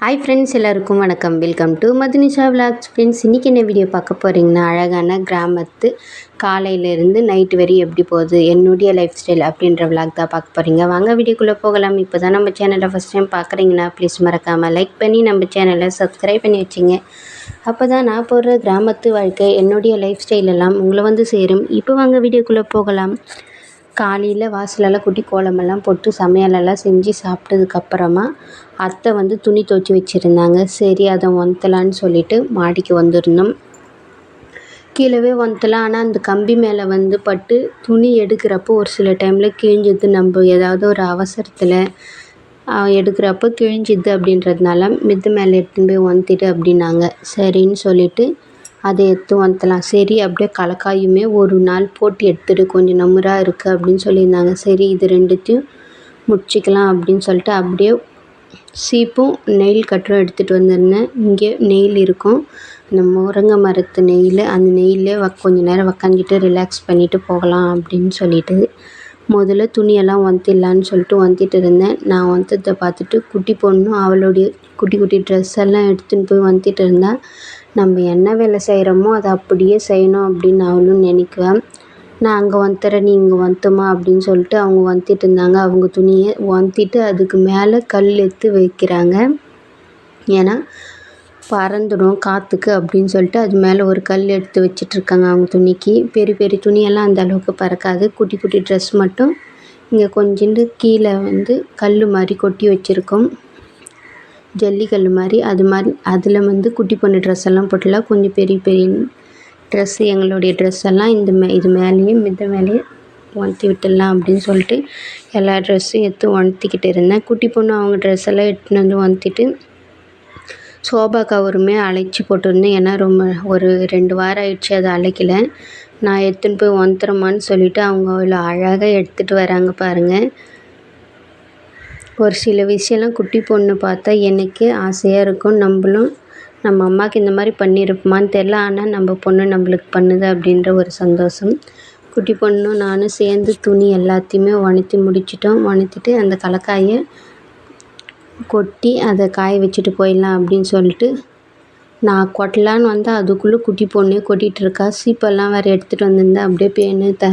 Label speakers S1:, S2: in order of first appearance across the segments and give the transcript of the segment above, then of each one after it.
S1: Hi friends எல்லாருக்கும் வணக்கம். Welcome to Madhunisha vlogs friends இன்றைக்கி என்ன வீடியோ பார்க்க போகிறீங்கன்னா அழகான கிராமத்து காலையிலேருந்து நைட்டு வரையும் எப்படி போகுது என்னுடைய லைஃப் ஸ்டைல் அப்படின்ற விலாக் தான் பார்க்க போகிறீங்க வாங்க வீடியோக்குள்ளே போகலாம். இப்போ தான் நம்ம சேனலை ஃபஸ்ட் டைம் பார்க்குறீங்கன்னா ப்ளீஸ் மறக்காமல் லைக் பண்ணி நம்ம சேனலை சப்ஸ்கிரைப் பண்ணி வச்சுங்க. அப்போ தான் நான் போடுற கிராமத்து வாழ்க்கை என்னுடைய லைஃப் ஸ்டைலெல்லாம் உங்களை வந்து சேரும். இப்போ வாங்க வீடியோக்குள்ளே போகலாம். காலையில் வாசலெல்லாம் கூட்டி கோலமெல்லாம் போட்டு சமையலெல்லாம் செஞ்சு சாப்பிட்டதுக்கப்புறமா அத்தை வந்து துணி துவைச்சி வச்சுருந்தாங்க. சரி அதை ஒந்தலான்னு சொல்லிட்டு மாடிக்கு வந்திருந்தோம். கீழவே வந்துலாம் ஆனால் அந்த கம்பி மேலே வந்து பட்டு துணி எடுக்கிறப்போ ஒரு சில டைமில் கிழிஞ்சிது. நம்ம ஏதாவது ஒரு அவசரத்தில் எடுக்கிறப்போ கிழிஞ்சிது அப்படின்றதுனால மித்து மேலே எடுத்துன்னு போய் ஒந்திட்டு அப்படின்னாங்க. சரின்னு சொல்லிவிட்டு அதை எடுத்து வந்துடலாம். சரி அப்படியே கலக்காயுமே ஒரு நாள் போட்டு எடுத்துட்டு கொஞ்சம் நமுறாக இருக்குது அப்படின்னு சொல்லியிருந்தாங்க. சரி இது ரெண்டுத்தையும் முடிச்சிக்கலாம் அப்படின்னு சொல்லிட்டு அப்படியே சீப்பும் நெயில் கட்டரும் எடுத்துகிட்டு வந்திருந்தேன். இங்கே நெயில் இருக்கும். அந்த முருங்கை மரத்து நெயில் அந்த நெயிலே வ கொஞ்ச நேரம் உக்காந்துட்டு ரிலாக்ஸ் பண்ணிவிட்டு போகலாம் அப்படின்னு சொல்லிட்டு முதல்ல துணியெல்லாம் வந்துடலான்னு சொல்லிட்டு வந்துட்டு இருந்தேன். நான் வந்ததை பார்த்துட்டு குட்டி பொண்ணும் அவளுடைய குட்டி குட்டி ட்ரெஸ் எல்லாம் எடுத்துன்னு போய் வந்துட்டு இருந்தேன் நம்ம என்ன வேலை செய்கிறோமோ அதை அப்படியே செய்யணும் அப்படின்னு அவளும் நினைக்குவேன். நான் அங்கே வந்துடுறேன் நீ இங்கே வந்துமா அப்படின்னு சொல்லிட்டு அவங்க வந்துட்டு இருந்தாங்க. அவங்க துணியை வந்துட்டு அதுக்கு மேலே கல் எடுத்து வைக்கிறாங்க. ஏன்னா பறந்துடும் காற்றுக்கு அப்படின்னு சொல்லிட்டு அது மேலே ஒரு கல் எடுத்து வச்சிட்ருக்காங்க அவங்க துணிக்கு. பெரிய பெரிய துணியெல்லாம் அந்த அளவுக்கு பறக்காது. குட்டி குட்டி ட்ரெஸ் மட்டும் இங்கே கொஞ்சோண்டு கீழே வந்து கல் மாதிரி கொட்டி வச்சுருக்கோம். ஜல்லிக்கல் மாதிரி அது மாதிரி அதில் வந்து குட்டி பொண்ணு ட்ரெஸ் எல்லாம் போட்டுலாம் கொஞ்சம் பெரிய பெரிய ட்ரெஸ்ஸு எங்களுடைய ட்ரெஸ் எல்லாம் இந்த மே இது மேலேயே மித மேலேயே ஒணத்தி விட்டுடலாம் அப்படின்னு சொல்லிட்டு எல்லா ட்ரெஸ்ஸும் எடுத்து ஒணத்திக்கிட்டு இருந்தேன். குட்டி பொண்ணு அவங்க ட்ரெஸ் எல்லாம் எடுத்துன்னு வந்து ஒணத்திட்டு சோபா கவருமே அழைச்சி போட்டிருந்தேன். ஏன்னா ரொம்ப ஒரு ரெண்டு வாரம் ஆயிடுச்சு அதை அழைக்கல. நான் எடுத்துன்னு போய் ஒந்துறமான்னு சொல்லிவிட்டு அவங்க அவ்வளோ அழகாக எடுத்துகிட்டு வராங்க பாருங்கள் ஒரு சில விஷயம்லாம் குட்டி பொண்ணு பார்த்தா எனக்கே ஆசையாக இருக்கும். நம்மளும் நம்ம அம்மாவுக்கு இந்த மாதிரி பண்ணியிருப்போமான்னு தெரில ஆனால் நம்ம பொண்ணு நம்மளுக்கு பண்ணுது அப்படின்ற ஒரு சந்தோஷம். குட்டி பொண்ணும் நானும் சேர்ந்து துணி எல்லாத்தையுமே உணர்த்தி முடிச்சிட்டோம். உணர்த்திட்டு அந்த கலக்காயை கொட்டி அதை காய வச்சுட்டு போயிடலாம் அப்படின்னு சொல்லிட்டு நான் கொட்டலான்னு வந்தால் அதுக்குள்ளே குட்டி பொண்ணே கொட்டிகிட்ருக்கா சீப்பெல்லாம் வேறு எடுத்துகிட்டு வந்திருந்தேன் அப்படியே பேனு த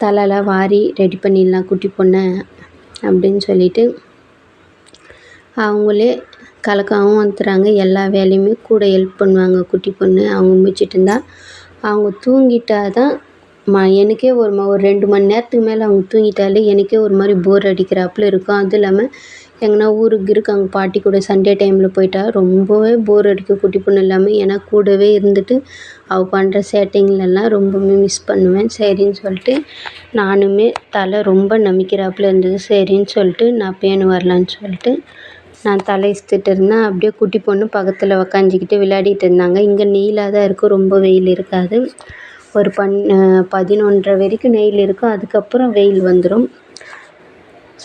S1: தலைலாம் வாரி ரெடி பண்ணிடலாம் குட்டி பொண்ணை. அப்படின்னு சொல்லிட்டு அவங்களே கலக்காவும் வந்துடுறாங்க. எல்லா வேலையுமே கூட ஹெல்ப் பண்ணுவாங்க. குட்டி பொண்ணு அவங்க முடிச்சிட்டு இருந்தால் அவங்க தூங்கிட்டா தான் ம எனக்கே ஒரு ம ஒரு ரெண்டு மணி நேரத்துக்கு மேலே அவங்க தூங்கிட்டாலே எனக்கே ஒரு மாதிரி போர் அடிக்கிறாப்புல இருக்கும். அதுவும் இல்லாமல் எங்கன்னா ஊருக்கு கீருக்கு அவங்க பாட்டி கூட சண்டே டைமில் போயிட்டா ரொம்பவே போர் அடிக்கும். குட்டி பொண்ணு இல்லாமல் ஏன்னா கூடவே இருந்துட்டு அவள் பண்ணுற சேட்டைங்களெல்லாம் ரொம்பவுமே மிஸ் பண்ணுவேன். சரின்னு சொல்லிட்டு நானுமே தலை ரொம்ப நமிக்கிறாப்புல இருந்தது. சரின்னு சொல்லிட்டு நான் பேணு வரலான்னு சொல்லிட்டு நான் தலை இழுத்துட்டு இருந்தேன். அப்படியே குட்டி பொண்ணு பக்கத்தில் உக்காஞ்சிக்கிட்டு விளையாடிட்டு இருந்தாங்க. இங்கே நீலாக தான் இருக்கும் ரொம்ப வெயில் இருக்காது. ஒரு பன் பதினொன்றரை வரைக்கும் நெயில் இருக்கும். அதுக்கப்புறம் வெயில் வந்துடும்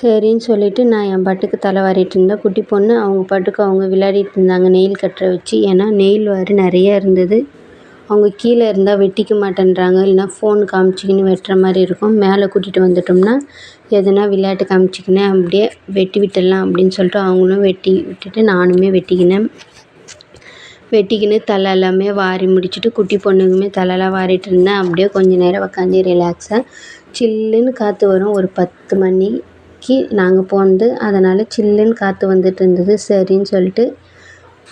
S1: சரின்னு சொல்லிட்டு நான் என் பாட்டுக்கு தலைவாரிட்டு இருந்தேன். குட்டி பொண்ணு அவங்க பாட்டுக்கு அவங்க விளையாடிட்டு இருந்தாங்க. நெயில் கட்டரை வச்சு. ஏன்னா நெயில் வாரி நிறையா இருந்தது. அவங்க கீழே இருந்தால் வெட்டிக்க மாட்டேன்றாங்க. இல்லைனா ஃபோன் காமிச்சிக்கின்னு வெட்டுற மாதிரி இருக்கும். மேலே கூட்டிகிட்டு வந்துட்டோம்னா எதுனா விளையாட்டு காமிச்சிக்கின்னு அப்படியே வெட்டி விட்டுடலாம் அப்படின்னு சொல்லிட்டு அவங்களும் வெட்டி விட்டுட்டு நானுமே வெட்டிக்கினேன். வெட்டிக்கின்னு தலை எல்லாமே வாரி முடிச்சுட்டு குட்டி பொண்ணுக்குமே தலைலாம் வாரிட்டு இருந்தேன். அப்படியே கொஞ்சம் நேரம் உக்காந்து ரிலாக்ஸாக சில்லுன்னு காற்று வரும். ஒரு பத்து மணி மணிக்கு நாங்கள் போனது. அதனால் சில்லுன்னு காற்று வந்துட்டு இருந்தது. சரின்னு சொல்லிட்டு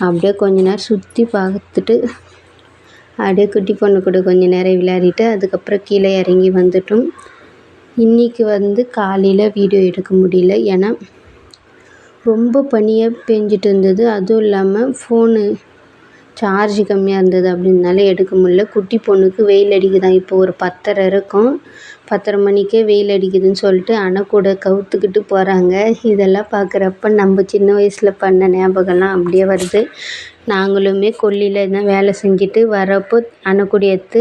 S1: அப்படியே கொஞ்ச நேரம் சுற்றி பார்த்துட்டு அப்படியே குட்டி பொண்ணு கூட கொஞ்ச நேரம் விளையாடிட்டு அதுக்கப்புறம் கீழே இறங்கி வந்துட்டோம். இன்றைக்கி வந்து காலையில் வீடியோ எடுக்க முடியல. ஏன்னா ரொம்ப பனியாக பேஞ்சிட்டு இருந்தது. அதுவும் இல்லாமல் ஃபோனு சார்ஜ் கம்மியாக இருந்தது அப்படின்னால எடுக்க முடியல. குட்டி பொண்ணுக்கு வெயில் அடிக்குதாம் இப்போ ஒரு பத்தரை இருக்கும். பத்தரை மணிக்கே வெயில் அடிக்குதுன்னு சொல்லிட்டு அணைக்கூட கூட கவுத்துக்கிட்டு போகிறாங்க இதெல்லாம் பார்க்குறப்ப நம்ம சின்ன வயசில் பண்ண ஞாபகம்லாம் அப்படியே வருது. நாங்களுமே கொல்லியில் தான் வேலை செஞ்சுட்டு வரப்போ அணைக்கூடை எடுத்து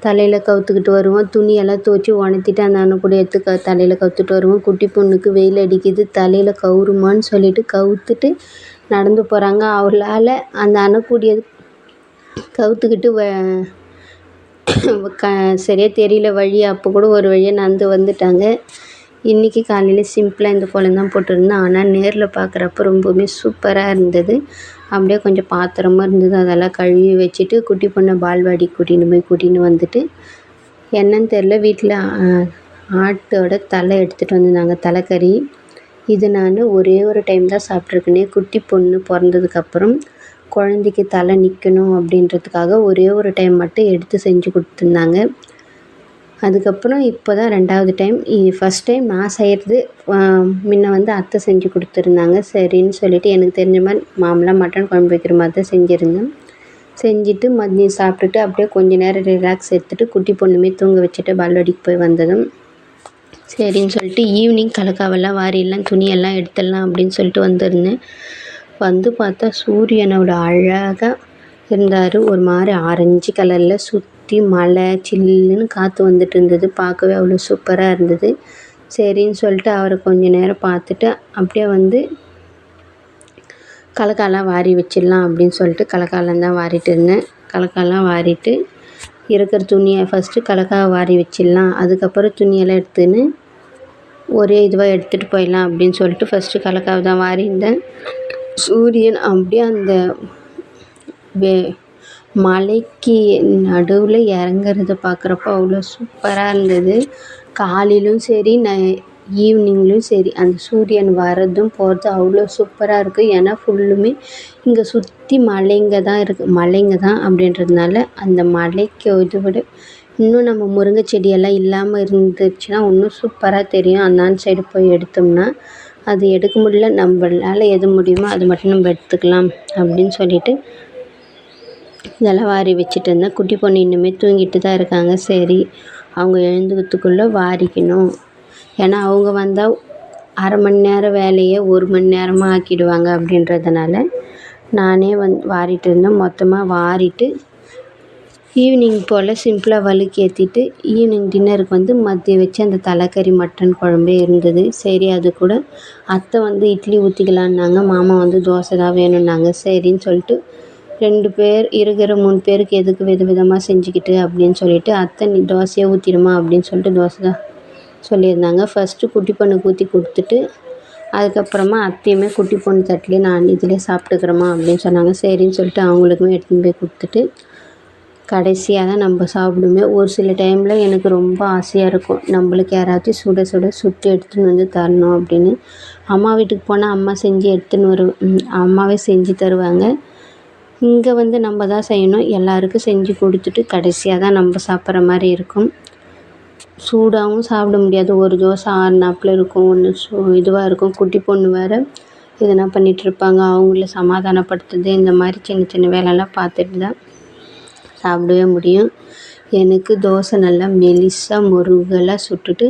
S1: தலையில் கவுத்துக்கிட்டு வருவோம். துணியெல்லாம் துவச்சி உணர்த்திட்டு அந்த அணைக்கூடை எடுத்து க தலையில் கவுத்துட்டு வருவோம். குட்டி பொண்ணுக்கு வெயில் அடிக்குது தலையில் கவுருமான்னு சொல்லிட்டு கவுத்துட்டு நடந்து போகிறாங்க அவளால் அந்த அணக்கூடியது கவுத்துக்கிட்டு வ க சரியாக தெரியல. வழி அப்போ கூட ஒரு வழியாக நடந்து வந்துட்டாங்க. இன்றைக்கி காலையில் சிம்பிளாக இந்த கோலம் தான் போட்டிருந்தேன் ஆனால் நேரில் பார்க்குறப்ப ரொம்பவுமே சூப்பராக இருந்தது. அப்படியே கொஞ்சம் பாத்திரமும் இருந்தது. அதெல்லாம் கழுவி வச்சுட்டு குட்டி பொண்ணை பால்வாடிக்கு கூட்டின்னு போய் கூட்டின்னு வந்துட்டு என்னன்னு தெரில வீட்டில் ஆட்டோட தலை எடுத்துகிட்டு வந்திருந்தாங்க. தலைக்கறி. இது நான் ஒரே ஒரு டைம் தான் சாப்பிட்ருக்கேனே குட்டி பொண்ணு பிறந்ததுக்கப்புறம் குழந்தைக்கு தலை நிற்கணும் அப்படின்றதுக்காக ஒரே ஒரு டைம் மட்டும் எடுத்து செஞ்சு கொடுத்துருந்தாங்க. அதுக்கப்புறம் இப்போ தான் ரெண்டாவது டைம் ஃபஸ்ட் டைம் நான் செய்கிறது முன்ன வந்து அத்தை செஞ்சு கொடுத்துருந்தாங்க. சரின்னு சொல்லிவிட்டு எனக்கு தெரிஞ்ச மாதிரி மாமூலாக மட்டன் குழம்பு வைக்கிற மாதிரி தான் செஞ்சுருந்தேன் செஞ்சுட்டு மதியம் சாப்பிட்டுட்டு அப்படியே கொஞ்ச நேரம் ரிலாக்ஸ் எடுத்துகிட்டு குட்டி பொண்ணுமே தூங்க வச்சுட்டு பால்வாடிக்கு போய் வந்ததும் சரின்னு சொல்லிட்டு ஈவினிங் கலக்காவெல்லாம் வாரிடலாம் துணியெல்லாம் எடுத்துடலாம் அப்படின்னு சொல்லிட்டு வந்திருந்தேன். வந்து பார்த்தா சூரியனோட அழகாக இருந்தார். ஒரு மாதிரி ஆரஞ்சு கலரில் சுற்றி மழை சில்லுன்னு காற்று வந்துட்டு இருந்தது. பார்க்கவே அவ்வளோ சூப்பராக இருந்தது. சரின்னு சொல்லிட்டு அவரை கொஞ்ச நேரம் பார்த்துட்டு அப்படியே வந்து கலக்காலாம் வாரி வச்சிடலாம் அப்படின்னு சொல்லிட்டு கலக்காலாம் தான் வாரிட்டு இருந்தேன். கலக்காலாம் வாரிட்டு இருக்கிற துணியை ஃபஸ்ட்டு கலக்காவை வாரி வச்சிடலாம். அதுக்கப்புறம் துணியெல்லாம் எடுத்துன்னு ஒரே இதுவாக எடுத்துகிட்டு போயிடலாம் அப்படின்னு சொல்லிட்டு ஃபஸ்ட்டு கலக்காவை தான் வாரி இருந்தேன் சூரியன் அப்படியே அந்த வே மலைக்கு நடுவில் இறங்குறத பார்க்குறப்ப அவ்வளோ சூப்பராக இருந்தது. காலையிலும் சரி ந ஈவினிங்லேயும் சரி அந்த சூரியன் வரதும் போகிறதும் அவ்வளோ சூப்பராக இருக்கும் ஏன்னா ஃபுல்லுமே இங்கே சுற்றி மலைங்க தான் இருக்குது மலைங்க தான் அப்படின்றதுனால அந்த மலைக்கு இது விட இன்னும் நம்ம முருங்கை செடியெல்லாம் இல்லாமல் இருந்துச்சுன்னா இன்னும் சூப்பராக தெரியும். அந்தாண்ட சைடு போய் எடுத்தோம்னா அது எடுக்க முடியல. நம்மளால் எது முடியுமோ அது மட்டும் நம்ம எடுத்துக்கலாம் அப்படின்னு சொல்லிட்டு இதெல்லாம் வாரி வச்சுட்டு இருந்தேன். குட்டி பொண்ணு இன்னுமே தூங்கிட்டு தான் இருக்காங்க. சரி அவங்க எழுந்துக்கிறதுக்குள்ளே வாரிக்கணும். ஏன்னா அவங்க வந்தால் அரை மணி நேரம் வேலையை ஒரு மணி நேரமாக ஆக்கிடுவாங்க அப்படின்றதுனால நானே வந்து வாரிட்டு இருந்தேன். மொத்தமாக வாரிட்டு ஈவினிங் போல் சிம்பிளாக வழுக்கி ஏற்றிட்டு ஈவினிங் டின்னருக்கு வந்து மதியம் வச்சு அந்த தலைக்கறி மட்டன் குழம்பே இருந்தது. சரி அது கூட அத்தை வந்து இட்லி ஊற்றிக்கலான்னாங்க மாமா வந்து தோசை தான் வேணும்னாங்க. சரின்னு சொல்லிட்டு ரெண்டு பேர் இருக்கிற மூணு பேருக்கு எதுக்கு வித விதமாக செஞ்சுக்கிட்டு அப்படின்னு சொல்லிட்டு அத்தை நீ தோசையை ஊற்றிடுமா அப்படின்னு சொல்லிட்டு தோசை தான் சொல்லியிருந்தாங்க. ஃபஸ்ட்டு குட்டி பொண்ணுக்கு ஊற்றி கொடுத்துட்டு அதுக்கப்புறமா அத்தையுமே குட்டி பொண்ணு தட்டிலே நான் இதிலே சாப்பிட்டுக்கிறேம்மா அப்படின்னு சொன்னாங்க. சரின்னு சொல்லிட்டு அவங்களுக்குமே எடுத்துன்னு போய் கொடுத்துட்டு கடைசியாக தான் நம்ம சாப்பிடுமே. ஒரு சில டைமில் எனக்கு ரொம்ப ஆசையாக இருக்கும். நம்மளுக்கு யாராச்சும் சுட சுட சுட்டு எடுத்துன்னு வந்து தரணும் அப்படின்னு. அம்மா வீட்டுக்கு போனால் அம்மா செஞ்சு எடுத்துன்னு வரு அம்மாவே செஞ்சு தருவாங்க. இங்கே வந்து நம்ம தான் செய்யணும். எல்லாருக்கும் செஞ்சு கொடுத்துட்டு கடைசியாக தான் நம்ம சாப்பிட்ற மாதிரி இருக்கும். சூடாகவும் சாப்பிட முடியாது. ஒரு தோசை ஆறுனாப்புல இருக்கும் ஒன்று சூ இதுவாக இருக்கும். குட்டி பொண்ணு வேறு எதனா பண்ணிகிட்ருப்பாங்க அவங்கள சமாதானப்படுத்துறது இந்த மாதிரி சின்ன சின்ன வேலைலாம் பார்த்துட்டு தான் சாப்பிடவே முடியும். எனக்கு தோசை நல்லா மெலிசாக முருகலாக சுட்டுட்டு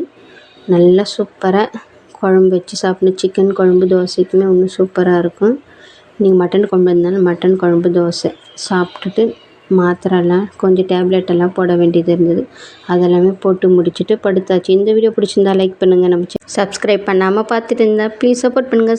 S1: நல்லா சூப்பராக குழம்பு வச்சு சாப்பிடணும். சிக்கன் குழம்பு தோசைக்குமே இன்னும் சூப்பராக இருக்கும். நீங்கள் மட்டன் குழம்பு இருந்தாலும் மட்டன் குழம்பு தோசை சாப்பிட்டுட்டு மாத்திரைலாம் கொஞ்சம் டேப்லெட் எல்லாம் போட வேண்டியது இருந்தது. அதெல்லாமே போட்டு முடிச்சுட்டு படுத்தாச்சு. இந்த வீடியோ பிடிச்சிருந்தா லைக் பண்ணுங்கள் நம்ம சப்ஸ்கிரைப் பண்ணாமல் பார்த்துட்டு இருந்தால் ப்ளீஸ் சப்போர்ட் பண்ணுங்கள்